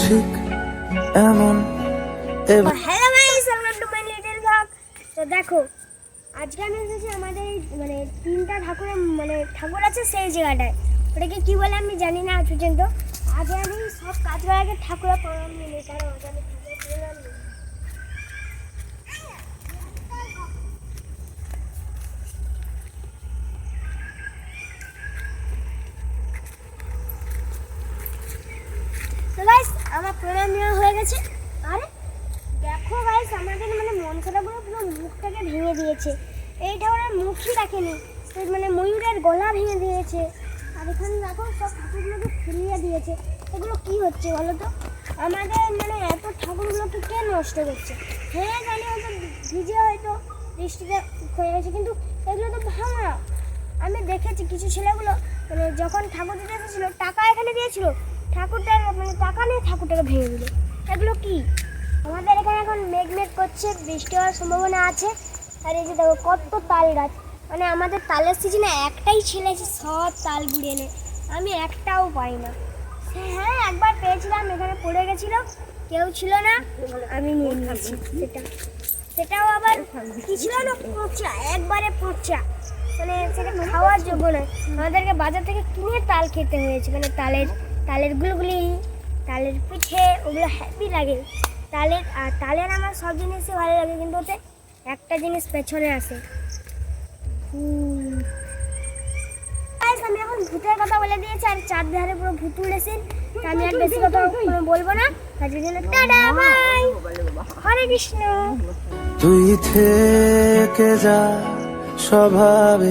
ঠিক এমন। Hello guys welcome to my little blog তো দেখো, আজকে আমি এসেছি আমাদের মানে তিনটা ঠাকুরের মানে ঠাকুর আছে সেই জায়গাটায়। ওটাকে কি বলে আমি জানি না আজ পর্যন্ত। আগে আমি সব কাজ করার আগে ঠাকুরের প্রণাম নিয়ে কারণ আগে আমি ঠাকুরের প্রণাম নিই তো গাইস আমার প্রণাম নেওয়া হয়ে গেছে। আরে, দেখো গাইস আমাদের মানে মন খারাপগুলো পুরো মুখটাকে ভেঙে দিয়েছে। এইটা ওরা মুখই রাখেনি মানে ময়ূরের গলা ভেঙে দিয়েছে। আর এখানে দেখো, সব ঠাকুরগুলোকে ফিরিয়ে দিয়েছে। এগুলো কি হচ্ছে বলো তো? আমাদের মানে এত ঠাকুরগুলোকে কে নষ্ট করছে? হ্যাঁ জানি হয়তো ভিজে হয়তো বৃষ্টিতে হয়ে গেছে, কিন্তু এগুলো তো ভাঙা। আমি দেখেছি কিছু ছেলেগুলো মানে যখন ঠাকুর দিতে এসেছিল টাকা এখানে দিয়েছিল। ঠাকুরটা মানে টাকা নিয়ে ঠাকুরটাকে ভেঙে দিল। এগুলো কি? আমাদের এখানে এখন মেঘ মেঘ করছে, বৃষ্টি হওয়ার সম্ভাবনা আছে। আর এই যে দেখো, কত তাল গাছ। মানে আমাদের তালের সিজনে একটাই ছেলে আছে সব তাল গুড়িয়ে নেয় আমি একটাও পাই না। হ্যাঁ একবার পেয়েছিলাম, এখানে পড়ে গেছিল। কেউ ছিল না, আমি সেটা। সেটাও আবার কি ছিল না, পচা, একবারে পচা। মানে সেটা খাওয়ার যোগ্য নয়। আমাদেরকে বাজার থেকে কিনে তাল খেতে হয়েছে মানে তালের তালের গুলগুলি, তালের পিঠে ওগুলো হ্যাপি লাগে। তালের, আর তালের আমার সব জিনিসই ভালো লাগে, কিন্তু ওতে একটা জিনিস পেছনে আসে আমি এখন ভূতের কথা বলে দিয়েছি, আর চার ধারে পুরো ভূত উড়েছেন তা আমি আর বেশি কথা বলব না। আজকের জন্য টাটা বাই হরে কৃষ্ণ। তুই থেকে যা, স্বভাবে